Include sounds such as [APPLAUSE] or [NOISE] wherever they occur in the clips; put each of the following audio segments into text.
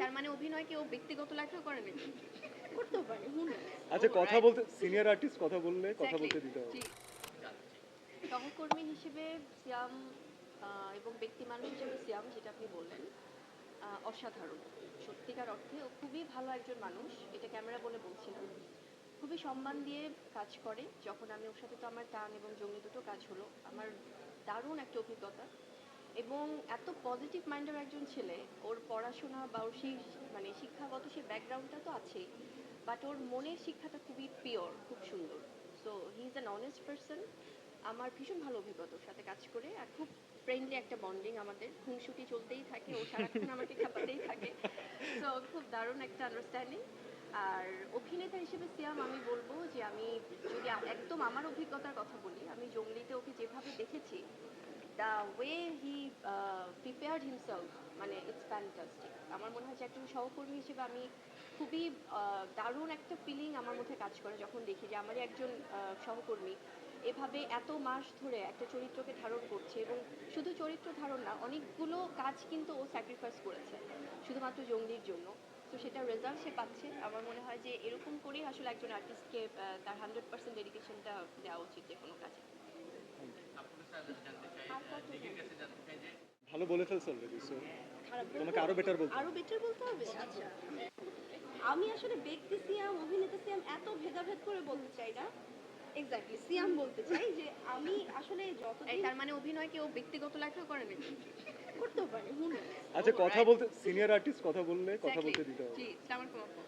তার মানে অভিনয় কেউ ব্যক্তিগত লাইফেও করে নাকি করতেও পারে আচ্ছা কথা বলতে সিনিয়র আর্টিস্ট কথা বললে কথা বলতে দিতে হবে। সহকর্মী হিসেবে সিয়াম এবং ব্যক্তি মানুষ হিসেবে সিয়াম যেটা আপনি বললেন আহ, অসাধারণ। সত্যিকার অর্থে ও খুবই ভালো একজন মানুষ এটা ক্যামেরা বলে বলছিলাম। খুবই সম্মান দিয়ে কাজ করে যখন আমি ওর সাথে তো আমার টান এবং জঙ্গি দুটো কাজ হলো আমার দারুণ একটা অভিজ্ঞতা। এবং এত পজিটিভ মাইন্ডের একজন ছেলে, ওর পড়াশোনা বা ওর সেই মানে শিক্ষাগত সেই ব্যাকগ্রাউন্ডটা তো আছেই বাট ওর মনের শিক্ষাটা খুবই পিওর খুব সুন্দর। So he is an honest person আমার ভীষণ ভালো অভিজ্ঞতা ওর সাথে কাজ করে আর খুব ফ্রেন্ডলি একটা বন্ডিং আমাদের। খুনসুটি চলতেই থাকে, ও সারাক্ষণ আমাকে খাপাতেই থাকে। সো খুব দারুণ একটা আন্ডারস্ট্যান্ডিং আর অভিনেতা হিসেবে সিয়াম, আমি বলব যে আমি যদি একদম আমার অভিজ্ঞতার কথা বলি, আমি জঙ্গলিতে ওকে যেভাবে দেখেছি the way he prepared himself মানে ইটস ফ্যান্টাস্টিক আমার মনে হয় যে একজন সহকর্মী হিসেবে আমি খুবই আহ, দারুণ একটা ফিলিং আমার মধ্যে কাজ করে যখন দেখি যে আমারই একজন সহকর্মী এভাবে এত মাস ধরে একটা চরিত্রকে ধারণ করছে এবং শুধু চরিত্র ধারণ না অনেকগুলো কাজ কিন্তু ও স্যাক্রিফাইস করেছে শুধুমাত্র জঙ্গলির জন্য। তো সেটা রেজাল্ট সে পাচ্ছে। আমার মনে হয় যে এরকম করেই আসলে একজন আর্টিস্টকে তার হান্ড্রেড পার্সেন্ট ডেডিকেশনটা দেওয়া উচিত যে কোনো কাজে। ভালো বলে ফেলছো অলরেডি সো তোমাকে আরও বেটার বলতে আরও বেটার বলতে হবে? আচ্ছা। আমি আসলে ব্যক্তি সিয়াম অভিনেতা সিয়াম এত ভেদাভেদ করে বলতে চাই না। এক্স্যাক্টলি সিয়াম বলতে চাই যে আমি আসলে এই যতদিন তার মানে অভিনয় কি ও ব্যক্তিগত লেখা করে নাকি? করতেও পারে আচ্ছা কথা. বলতে সিনিয়র আর্টিস্ট কথা বললে কথা বলতে দিতে হবে। জি সালাম [LAUGHS] আলাইকুম আপু।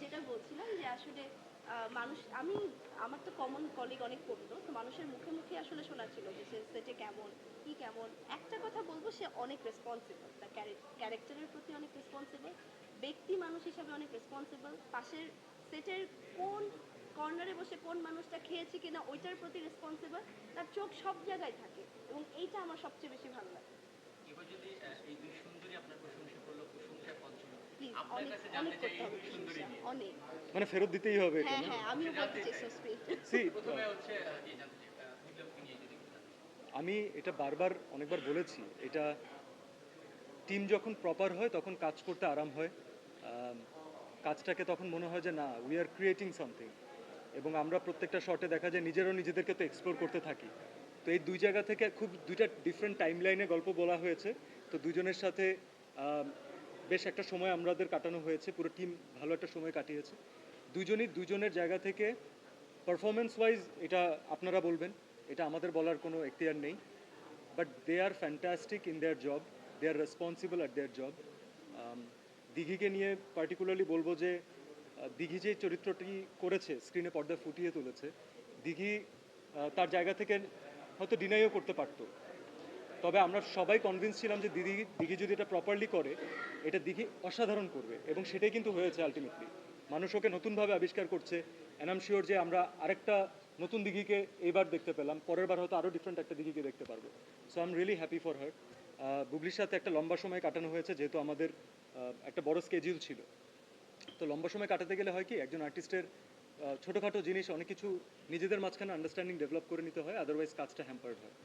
যেটা বলছিলাম যে আসলে আহ, মানুষ, আমি, আমার তো কমন কলিগ অনেক করতো তো মানুষের মুখে মুখে আসলে শোনা ছিল যে সে সেটে কেমন, কি কেমন। একটা কথা বলব, সে অনেক রেসপন্সিবল তার ক্যারেক্টারের প্রতি অনেক রেসপন্সিবল ব্যক্তি মানুষ হিসাবে অনেক রেসপন্সিবল পাশের সেটের কোন কর্নারে বসে কোন মানুষটা খেয়েছে কিনা ওইটার প্রতি রেসপন্সিবল তার চোখ সব জায়গায় থাকে এবং এইটা আমার সবচেয়ে বেশি ভালো লাগে। এবার যদি এই আপনার প্রশংসা মানে ফেরত দিতেই হবে হ্যাঁ হ্যাঁ আমিও বলতে চাই. [LAUGHS] প্রথমে হচ্ছে জানতে। আমি এটা বারবার অনেকবার বলেছি এটা টিম যখন প্রপার হয় তখন কাজ করতে আরাম হয়। কাজটাকে তখন মনে হয় যে না উই আর ক্রিয়েটিং সামথিং এবং আমরা প্রত্যেকটা শটে দেখা যায় নিজেরও নিজেদেরকে তো এক্সপ্লোর করতে থাকি। তো এই দুই জায়গা থেকে খুব দুইটা ডিফারেন্ট টাইম লাইনে গল্প বলা হয়েছে। তো দুজনের সাথে বেশ একটা সময় আমাদের কাটানো হয়েছে, পুরো টিম ভালো একটা সময় কাটিয়েছে। দুজনই দুজনের জায়গা থেকে পারফরমেন্স ওয়াইজ এটা আপনারা বলবেন, এটা আমাদের বলার কোনো এখতিয়ার নেই। But they are fantastic in their job they are responsible at their job দিঘিকে নিয়ে পার্টিকুলারলি বলব যে দিঘি যে চরিত্রটি করেছে স্ক্রিনে পর্দায় ফুটিয়ে তুলেছে, দিঘি তার জায়গা থেকে হয়তো ডিনাইও করতে পারতো। তবে আমরা সবাই কনভিন্স ছিলাম যে দিদি, দিঘি যদি এটা প্রপারলি করে, এটা দিঘি অসাধারণ করবে এবং সেটাই কিন্তু হয়েছে আলটিমেটলি মানুষ ওকে নতুনভাবে আবিষ্কার করছে অ্যান্ড শিওর যে আমরা আরেকটা নতুন দিঘিকে এইবার দেখতে পেলাম। পরের বার হয়তো আরও ডিফারেন্ট একটা দিঘিকে দেখতে পারব। So I am really happy for her বুবলির সাথে একটা লম্বা সময় কাটানো হয়েছে, যেহেতু আমাদের একটা বড় স্কেজিউল ছিল। তো লম্বা সময় কাটাতে গেলে হয় কি, একজন আর্টিস্টের ছোটোখাটো জিনিস অনেক কিছু নিজেদের মাঝখানে আন্ডারস্ট্যান্ডিং ডেভেলপ করে নিতে হয় আদারওয়াইজ কাজটা হ্যাম্পার্ড হয়।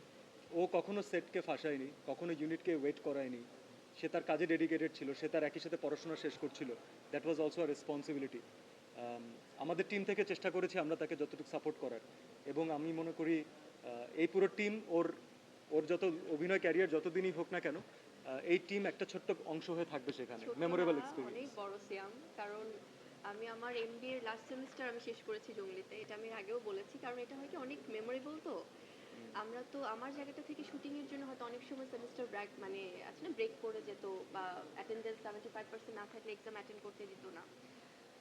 ও কখনো সেটকে ফাঁসায়নি কখনো ইউনিটকে ওয়েট করায়নি। সে তার কাজে ডেডিকেটেড ছিল সে তার একই সাথে পড়াশোনা শেষ করছিল। That was also a responsibility আমাদের টিম থেকে চেষ্টা করেছি আমরা তাকে যতটুকু সাপোর্ট করার। এবং আমি মনে করি এই পুরো টিম ওর ওর যত অভিনয় ক্যারিয়ার যতদিনই হোক না কেন এই টিম একটা ছোট্ট অংশ হয়ে থাকবে সেখানে। মেমোরেবল এক্সপিরিয়েন্স অনেক বড় সিয়াম কারণ আমি আমার এমবিএ এর লাস্ট সেমিস্টার আমি শেষ করেছি জঙ্গলিতে। এটা আমি আগেও বলেছি কারণ এটা হয় কি অনেক মেমোরেবল তো। আমরা তো আমার জায়গাটা থেকে শুটিং এর জন্য হয়তো অনেক সময় সেমিস্টার ব্রেক মানে আছে না ব্রেক পড়ে যেত বা অ্যাটেন্ডেন্স সেভেন্টি ফাইভ পার্সেন্ট না থাকলে এক্সাম অ্যাটেন্ড করতে দিত না।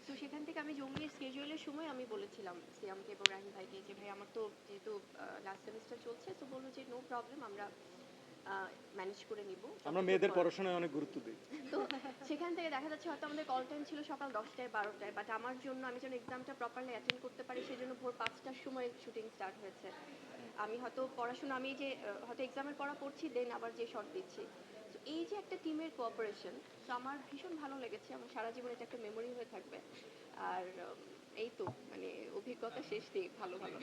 তো সেখান থেকে আমি জঙ্গলির স্কেজুয়ালের সময় আমি বলেছিলাম সিয়ামকে এবং রাহিম ভাইকে যে, ভাই, আমার তো যেহেতু লাস্ট সেমিস্টার চলছে, তো বলল যে নো প্রবলেম আমরা ম্যানেজ করে নিব। আমরা মেয়েদের পড়াশোনায় অনেক গুরুত্ব দিই। তো সেখান থেকে দেখা যাচ্ছে হয়তো আমাদের কল টাইম ছিল সকাল দশটায় বারোটায় বাট আমার জন্য আমি যেন এক্সামটা প্রপারলি অ্যাটেন্ড করতে পারি সেই জন্য ভোর পাঁচটার সময় শুটিং স্টার্ট হয়েছে। আমি হয়তো পড়াশোনা আমি যে হয়তো এক্সামের পড়া পড়ছি দেন আবার যে শর্ট দিচ্ছি। তো এই যে একটা টিমের কোঅপারেশন তো আমার ভীষণ ভালো লেগেছে আমার সারা জীবন এটা একটা মেমোরি হয়ে থাকবে। আর এই তো মানে অভিজ্ঞতা শেষ নেই ভালো ভালো।